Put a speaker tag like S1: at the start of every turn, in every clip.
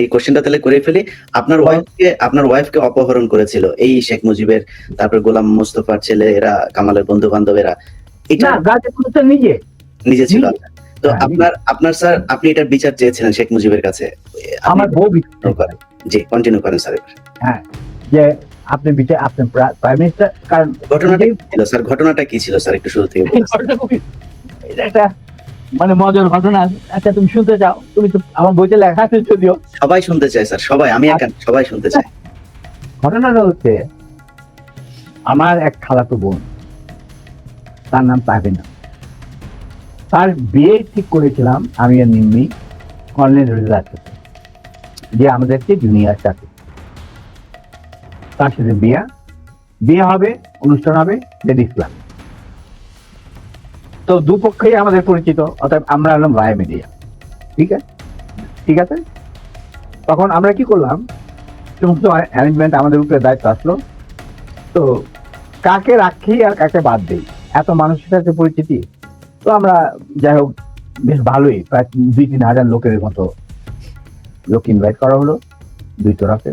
S1: এই কোশ্চেনটা তাহলে করে ফেলি। আপনার ওয়াইফকে আপনার ওয়াইফকে অপহরণ করেছিল এই শেখ মুজিবের তারপর গোলাম মোস্তফার ছেলে এরা কামালের বন্ধু বান্ধবেরা এটা
S2: নিজে।
S1: নিজে ছিল। তো
S2: হ্যাঁ,
S1: আপনার আপনার স্যার আপনি এটার বিচার চেয়েছিলেন শেখ মুজিবের কাছে।
S2: আমার বউ
S1: করেন। জি কন্টিনিউ করেন স্যার এবার।
S2: যে আপনি বিচার আপনি প্রাইম মিনিস্টার কারণ
S1: ঘটনাটা কি ছিল স্যার ঘটনাটা কি ছিল স্যার একটু শুরু থেকে
S2: এটা একটা মানে মজার ঘটনা আচ্ছা তুমি শুনতে চাও? তুমি তো আমার বইতে লেখা আছে যদিও।
S1: সবাই শুনতে চায় স্যার সবাই আমি একা সবাই শুনতে চাই
S2: ঘটনাটা হচ্ছে আমার এক খালাতো বোন তার নাম তাহিনা। তার বিয়ে ঠিক করেছিলাম আমি আর নিম্নি কর্নেল রেজার সাথে যে আমাদেরকে জুনিয়র সাথে। তার সাথে বিয়ে বিয়ে হবে অনুষ্ঠান হবে লেডিস ক্লাব তো দুপক্ষেই আমাদের পরিচিত অর্থাৎ আমরা হলাম রায় মিডিয়া। ঠিক আছে? ঠিক আছে? তখন আমরা কি করলাম? সমস্ত অ্যারেঞ্জমেন্ট আমাদের উপরে দায়িত্ব আসলো। তো কাকে রাখি আর কাকে বাদ দেই? এত মানুষের সাথে পরিচিতি? তো আমরা যাই হোক, বেশ ভালোই। প্রায় দুই তিন হাজার লোকের মতো লোক ইনভাইট করা হলো দুই তরফে।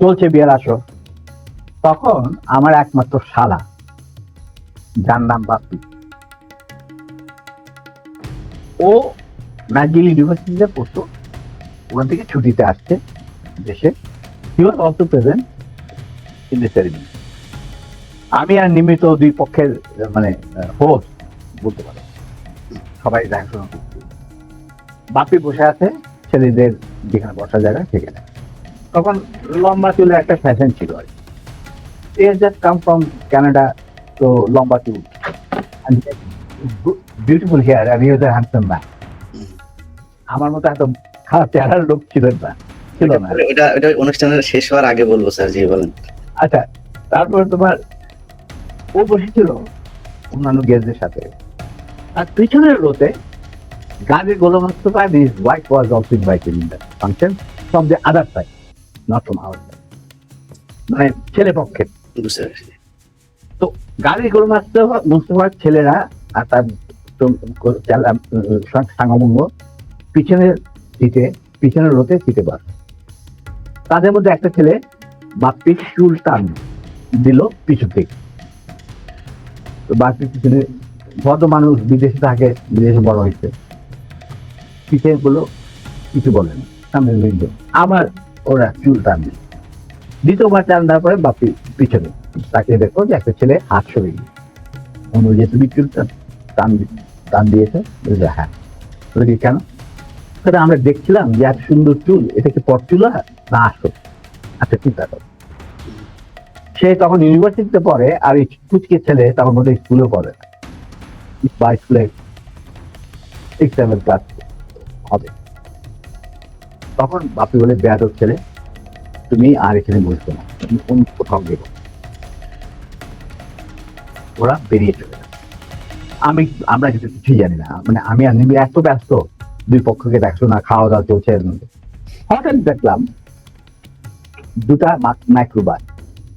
S2: চলছে বিয়ের আসো তখন আমার একমাত্র শালা, যার নাম বাপি ও ম্যাজিল ইউনিভার্সিটিতে পড়তো, ওখান থেকে ছুটিতে আসছে, দেশে। He was also present in the ceremony আমি আর নিমিত দুই পক্ষের মানে হোস্ট বলতে পারো। সবাই দেখাশোনা করছে। বাপি বসে আছে, ছেলেদের যেখানে বসার জায়গা, সেখানে। তখন লম্বা চুলে একটা ফ্যাশন ছিল আর জাস্ট কাম ফ্রম কানাডা তো লম্বা চুল। বিউটিফুল হেয়ার আর ইউজ হ্যান্ডসাম ম্যান আমার মতো এত খারাপ চেহারার লোক ছিলেন না। ছিল না।
S1: এটা এটা অনুষ্ঠানের শেষ হওয়ার আগে বলব স্যার জি বলেন।
S2: আচ্ছা তারপরে তোমার ও বসেছিল অন্যান্য গেস্টদের সাথে। আর পিছনের রোতে গাড়ির গোলাম Mustafa and his wife was also invited in the function from the other side, not from our side. মানে ছেলে পক্ষে তো গাড়ির গোলাম মুস্তফা মুস্তফার ছেলেরা আর তার তো- কো- চালা- উম, সা- সাঙ্গভঙ্গ পিছনের সিটে পিছনের রোতে সিটে বস তাদের মধ্যে একটা ছেলে বাপ্পির চুল টান দিল পিছু থেকে। তো বাপ্পির পিছনে ভদ্র মানুষ বিদেশে থাকে বিদেশে বড় হয়েছে। পিছিয়ে গুলো কিছু বলে সামনে লিখল আবার ওরা চুল টান দিল দ্বিতীয়বার টান দেওয়ার পরে বাপ্পি পিছনে। তাকে দেখো যে একটা ছেলে হাত সরে গিয়ে যে তুমি চুল টান- টান দিয়েছে। হ্যাঁ। কেন? সেটা আমরা দেখছিলাম যে এত সুন্দর চুল, এটা কি পরচুলা? না আসো আচ্ছা চিন্তা করো। সে তখন ইউনিভার্সিটিতে পড়ে, আর এই কুচকে ছেলে তখন বোধহয় স্কুলে পড়ে। বা স্কুলে সিক্স সেভেন ক্লাস হবে। তখন বাপি বলে, বেয়াদব ছেলে, তুমি আর এখানে বসবে না। তুমি অন্য কোথাও গেলো? ওরা বেরিয়ে চলে। আমি, আমরা কিন্তু কিছুই জানি না। মানে আমি আর নিবি এত ব্যস্ত, দুই পক্ষকে দেখছ না খাওয়া দাওয়া চলছে এর মধ্যে। হঠাৎ দেখলাম দুটা মাইক্রোবাস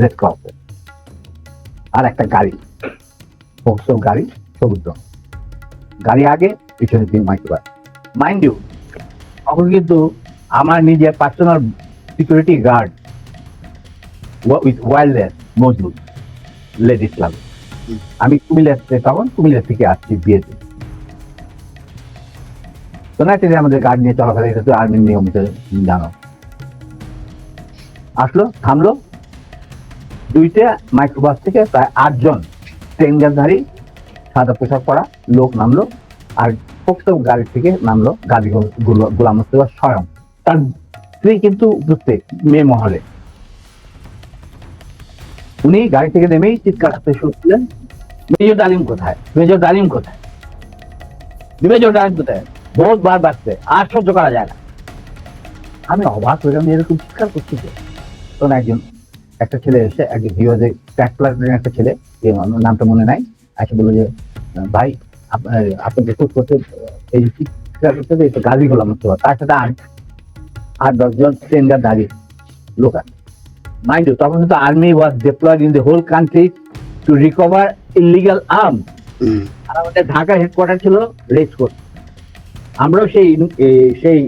S2: রেড ক্রস আর একটা গাড়ি ফোকসো গাড়ি সবুজ। গাড়ি আগে, পিছনে তিন মাইক্রোবাস মাইন্ড ইউ তখন কিন্তু আমার নিজের personal security guard with wireless মজবুত লেডিস ক্লাব আমি কুমিল্লা থেকে তখন কুমিল্লা থেকে আসছি বিয়েতে। তো না যে আমাদের গার্ড নিয়ে চলাফেরা, এটা তো আর্মির নিয়ম তো জানো। আসলো, থামলো, দুইটা মাইক্রোবাস থেকে প্রায় আটজন ট্রেঙ্গারধারী সাদা পোশাক পরা লোক নামলো, আর ফোকসব গাড়ি থেকে নামলো গাড়ি গোলাম মুস্তফা স্বয়ং। তার স্ত্রী কিন্তু উপস্থিত, মেয়ে মহলে। উনি গাড়ি থেকে নেমেই চিৎকার করতে শুরু করলেন মেজর ডালিম কোথায়? মেজর ডালিম কোথায়? মেজর ডালিম কোথায়? বহুত বার বাড়ছে, আর সহ্য করা যায় না। আমি অবাক হয়ে গেলাম, এরকম চিৎকার করছি যে। তখন একজন, একটা ছেলে এসে, একজন হিরোজে ট্যাক প্লাটুনের একটা ছেলে নামটা মনে নাই, এসে বলল যে, ভাই আপনাকে খুব করতে এই চিৎকার করতে এই গাড়ি গোলাম তার সাথে আট আট দশজন ট্রেন্ডার দাঁড়িয়ে লোক মাইন্ড তখন কিন্তু army was deployed in the whole country to recover illegal arm আর আমাদের ঢাকা হেডকোয়ার্টার ছিল রেস কোর্ট আমরাও সেই সেই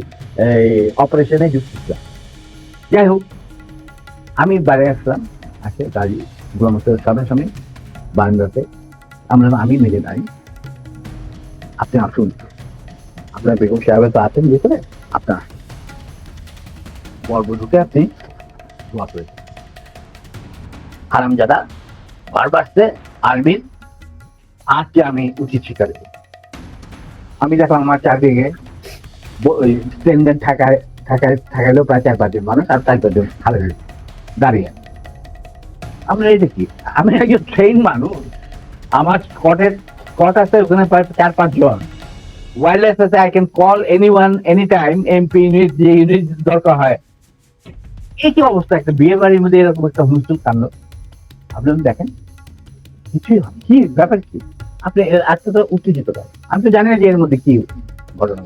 S2: অপারেশনে যুক্ত ছিলাম। যাই হোক আমি বাইরে আসলাম আসে গাড়ি গোলামতের সামনে বারান্দাতে। আমরা আমি মেরে নাই আপনি আসুন। আপনার বেগম সাহেব তো আছেন ভিতরে আপনার পর্ব ঢুকে আপনি দোয়া করেছেন। হারামজাদা বারবারতে আর্মির আজকে আমি উচিত স্বীকার করি। আমি দেখলাম আমার চারদিকে স্ট্যান্ডার্ড থাকায় থাকায় থাকালেও প্রায় চার পাঁচজন মানুষ আর চার পাঁচজন খালে দাঁড়িয়ে আমরা এই দেখি আমি একজন ট্রেন মানুষ। আমার স্কটের স্কট আছে ওখানে প্রায় চার পাঁচজন ওয়ারলেস আছে I can call any one any time MP unit যে ইউনিট দরকার হয়। এই কি অবস্থা? একটা বিয়ে বাড়ির মধ্যে এরকম একটা হুলস্থুল কাণ্ড আপনি দেখেন। কিছুই কি ব্যাপার কি? আপনি উত্তেজিত আমি তো জানি না যে এর মধ্যে কি ঘটনা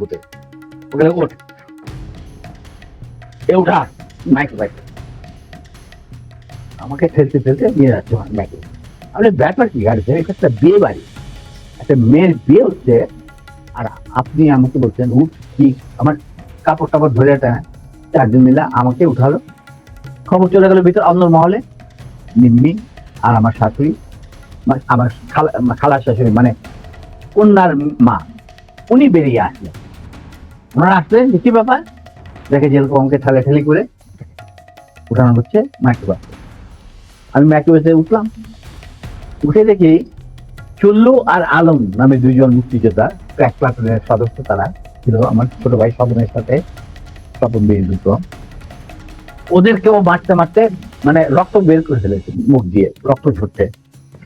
S2: ঘটে ওখানে ওঠ। এ মাইক আমাকে ঠেলতে ঠেলতে নিয়ে যাচ্ছে মাইকে। আপনি ব্যাপার কি? এটা একটা বিয়ে বাড়ি। একটা মেয়ের বিয়ে হচ্ছে। আর আপনি আমাকে বলছেন, উঠ, কি? আমার কাপড় টাপড় ধরে একটা চারজন মিলে আমাকে উঠালো। খবর চলে গেল ভিতর অন্য মহলে। নিম্মি আর আমার শাশুড়ি। আমার খালা শাশুড়ি মানে কন্যার মা, উনি বেরিয়ে আসলেন। ওনারা আসলেন, কি ব্যাপার? দেখে যেরকম আমাকে ঠেলে ঠেলি করে উঠানো হচ্ছে মাইক্রোবাসে। আমি মাইক্রোবাসে উঠলাম। উঠে দেখি চুল্লু আর আলম নামে দুইজন মুক্তিযোদ্ধা ক্র্যাক প্লাটুনের সদস্য তারা ছিল, আমার ছোট ভাই স্বপনের সাথে স্বপন বেরিয়ে দুটো ওদেরকেও মারতে মারতে মানে রক্ত বের করে ফেলেছে, মুখ দিয়ে, রক্ত ঝরতে।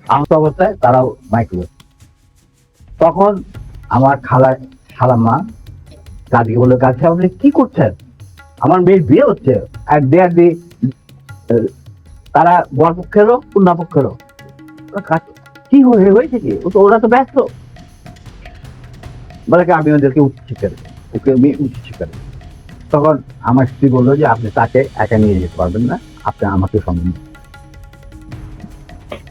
S2: আহত অবস্থায় তারাও মাইক্রো তখন আমার খালা খালা মা দাদিকে বলল কাছে আপনি কি করছেন? আমার মেয়ের বিয়ে হচ্ছে। আর দে আর তারা বর পক্ষেরও কন্যা পক্ষেরও ওরা কি হয়ে হয়েছে কি? ও তো, ওরা তো ব্যস্ত। বলে কি, আমি ওদেরকে উচিত শিক্ষা দেবো। ওকে আমি উচিত শিক্ষা দেবো। তখন আমার স্ত্রী বলল যে, আপনি তাকে একা নিয়ে যেতে পারবেন না। আপনি আমাকে সঙ্গে।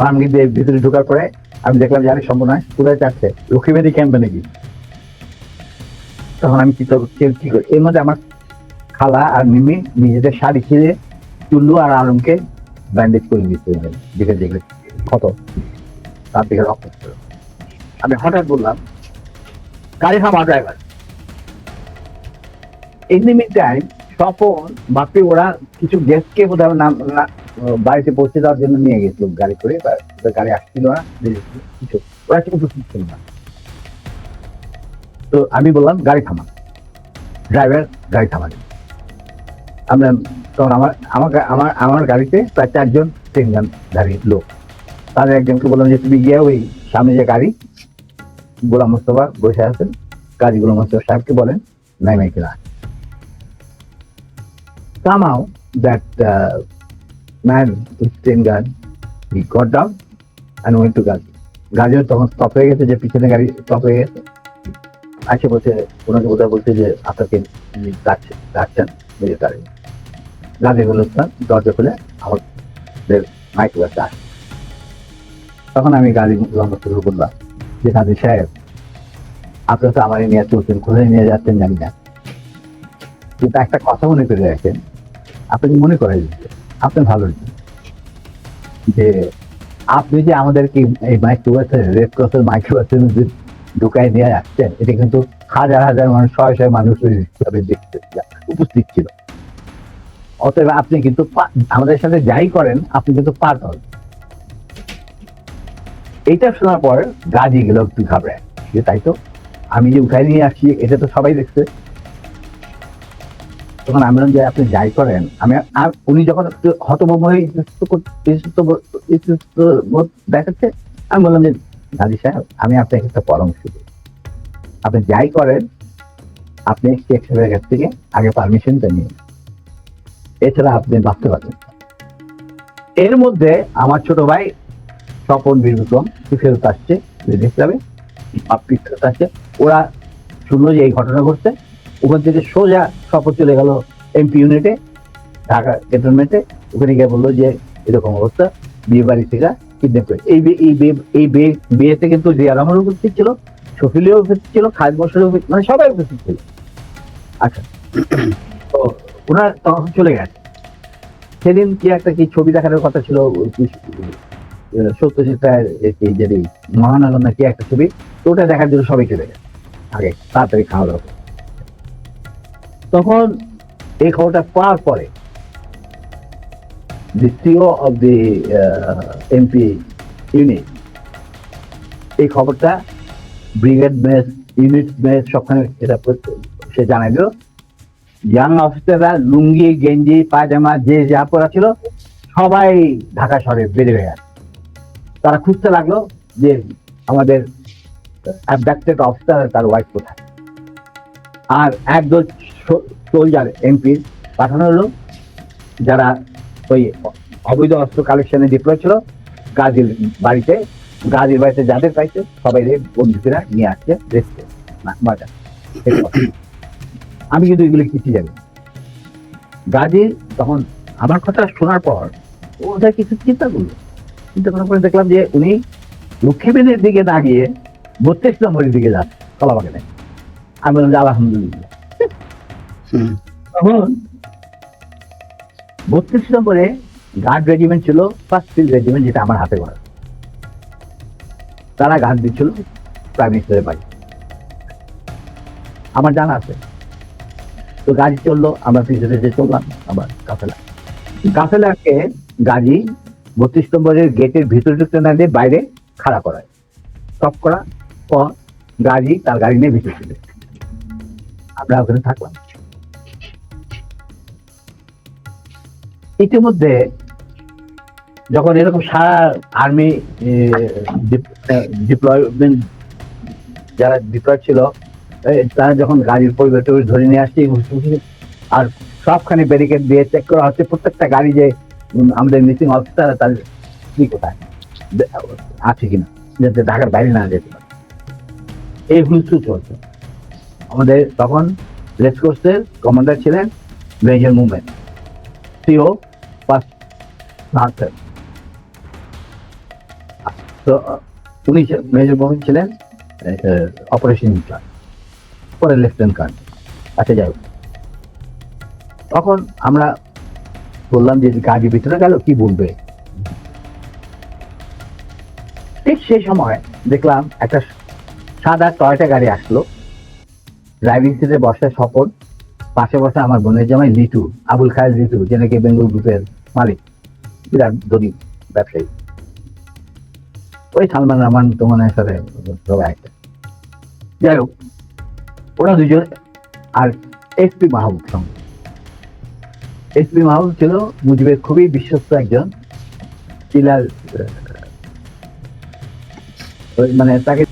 S2: ফার্ম দিয়ে ভিতরে ঢোকার পরে আমি দেখলাম যে আমি সম্ভাবনায় কোথায় চাচ্ছে? ক্যাম্পে নাকি? তখন আমি কি করি এর মধ্যে আমার খালা আর মিমি নিজেদের শাড়ি ছিঁড়ে আর আলমকে ব্যান্ডেজ করে দিতে দেখে দেখলে তার দিকে রক্ত আমি হঠাৎ বললাম, গাড়ি থামা ড্রাইভার ইন টাইম বাপি ওরা কিছু গেস্টকে বোধহয় নাম বাড়িতে পৌঁছে দেওয়ার জন্য নিয়ে গেছিল গাড়ি করে গাড়ি আসছিল না কিছু। ওরা কিছু উপস্থিত ছিল না। তো আমি বললাম গাড়ি থামা। ড্রাইভার গাড়ি থামানি আমরা তখন আমার আমার আমার আমার গাড়িতে প্রায় চারজন তিনজন ধারী লোক। তাদের একজনকে বললাম যে তুমি গিয়ে ওই সামনে যে গাড়ি গোলাম মোস্তফা বসে আছেন গাড়ি গোলাম মোস্তফা সাহেবকে বলেন নাই somehow that uh, man with ten gun, he got down and went to Gazi. তখন স্টপ হয়ে গেছে যে পিছনে গাড়ি স্টপ হয়ে গেছে। আসে ওনাকে বোধহয় বলছে যে আপনাকে উনি ডাকছে ডাকছেন মিলিটারি গাড়ি গুলোস্তান দরজা খুলে আমাদের মাইক বাসে আসে তখন আমি গাড়ি লম্বা শুরু করলাম যে গাড়ি সাহেব আপনার তো আমারই নিয়ে চলছেন, কোথায় নিয়ে যাচ্ছেন জানি না। কিন্তু একটা কথা মনে করে রাখেন, আপনি মনে করেন আপনি ভালো যে আপনি যে আমাদেরকে এই মাইক্রোবাসে রেড ক্রসের মাইক্রোবাসের মধ্যে ঢুকায় নিয়ে আসছেন, এটা কিন্তু হাজার হাজার মানুষ, শয়ে শয়ে মানুষ দেখতে উপস্থিত ছিল। অতএব আপনি কিন্তু আমাদের সাথে যাই করেন, আপনি কিন্তু পার হন। এইটা শোনার পর গাজি গেল একটু ঘাবড়ায়। যে তাই তো, আমি যে উঠাই নিয়ে আসছি, এটা তো সবাই দেখছে। তখন আমি যে আপনি যাই করেন। আমি আর উনি যখন একটু হতভম্ব হয়ে দেখাচ্ছে, আমি বললাম যে, গাজী সাহেব, আমি আপনাকে একটা পরামর্শ দিই। আপনি যাই করেন, আপনি শেখ কাছ থেকে আগে পারমিশনটা নিন। এছাড়া আপনি বাঁচতে পারবেন এর মধ্যে আমার ছোট ভাই স্বপন বীর বিক্রম সে ফেরত আসছে, বিদেশ যাবে পাপ্পি ফেরত আসছে। ওরা শুনলো যে এই ঘটনা ঘটছে ওখান থেকে সোজা স্বপন চলে গেল এমপি ইউনিটে ঢাকা ক্যান্টনমেন্টে ওখানে গিয়ে বলল যে, এরকম অবস্থা, বিয়ে বাড়ি থেকে কিডন্যাপ করে। এই এই এই বিয়ে বিয়েতে কিন্তু জিয়া রহমান উপস্থিত ছিল শফিলিও উপস্থিত ছিল, খালেদ মশার মানে সবাই উপস্থিত ছিল। আচ্ছা। তো ওনারা তখন চলে গেছে। সেদিন কি একটা কি ছবি দেখানোর কথা ছিল সত্যজিৎ রায়ের যদি মহান আলম কি একটা ছবি, তো ওটা দেখার জন্য সবাই চলে গেছে। আগে, তাড়াতাড়ি খাওয়া দাওয়া। তখন এই খবরটা পাওয়ার পরে the CEO uh, এই খবরটা ব্রিগেড মেস ইউনিট মেস সবখানে এটা সে জানাইল ইয়াং অফিসাররা লুঙ্গি গেঞ্জি পায়জামা যে যা পরা ছিল সবাই ঢাকা শহরে বেড়ে গেছে। তারা খুঁজতে লাগল যে আমাদের অ্যাবডাক্টেড অফিসার তার ওয়াইফ কোথায়। আর একদল সোলজার এমপি পাঠানো হলো, যারা ওই অবৈধ অস্ত্র কালেকশনে ডিপ্লয় ছিল, গাজীর বাড়িতে গাজীর বাড়িতে যাদের পাইছে, সবাই বন্ধুরা নিয়ে আসছে না বাজার আমি কিন্তু এগুলো কিছু জানি না। গাজী তখন আমার কথা শোনার পর ওটা কিছু চিন্তা করল। চিন্তা করার পরে দেখলাম যে উনি লক্ষ্মীবেনের দিকে গিয়ে বত্রিশ নম্বরের দিকে যাচ্ছে কলা বাগানে আমি বললাম আলহামদুলিল্লাহ। তখন বত্রিশ নম্বরে গার্ড রেজিমেন্ট ছিল ফার্স্ট ফিল্ড রেজিমেন্ট যেটা আমার হাতে করা। তারা গার্ড দিচ্ছিল প্রাইম মিনিস্টারের বাড়ি। আমার জানা আছে। তো গাড়ি চলল আমরা পিছনে যে চললাম আবার কাফেলা। কাফেলাকে গাড়ি বত্রিশ নম্বরের গেটের ভিতরে ঢুকতে না দিয়ে বাইরে খাড়া করায়। স্টপ করা পর গাড়ি তার গাড়ি নিয়ে ভিতরে ছিল আমরা ওখানে থাকলাম ইতিমধ্যে যখন এরকম সারা আর্মি ডিপ্লয়মেন্ট যারা ডিপ্লয় ছিল তারা যখন গাড়ির পরিবার টরিবার ধরে নিয়ে আসছে আর সবখানে ব্যারিকেড দিয়ে চেক করা হচ্ছে, প্রত্যেকটা গাড়ি যে আমাদের মিসিং অফিসার তাদের কি কোথায়? আছে কিনা? যাতে ঢাকার বাইরে না যেতে পারে। এই হুলস্থুল চলছে। আমাদের তখন রেস কোর্সের কমান্ডার ছিলেন মেজর মুভমেন্ট সিও ফার্স্ট তো, উনি মেজর মোহাম্মদ ছিলেন অপারেশন ইনচার্জ পরে লেফটেন্যান্ট কর্নেল আচ্ছা যাই। তখন আমরা বললাম যে গাড়ি ভিতরে গেল, কি বলবে? ঠিক সেই সময় দেখলাম একটা সাদা টয়টা গাড়ি আসলো। ড্রাইভিং সিটে বসে সফল। পাশে বসে আমার বোনের জামাই লিটু, আবুল খায়ের লিটু যে নাকি বেঙ্গল গ্রুপের মালিক, বিরাট ধনী ব্যবসায়ী। ওই সালমান রহমান তোমার সাথে সবাই একটা যাই হোক, ওরা দুজন আর এসপি মাহবুব সঙ্গে। এসপি মাহবুব ছিল মুজিবের খুবই বিশ্বস্ত একজন। মানে তাকে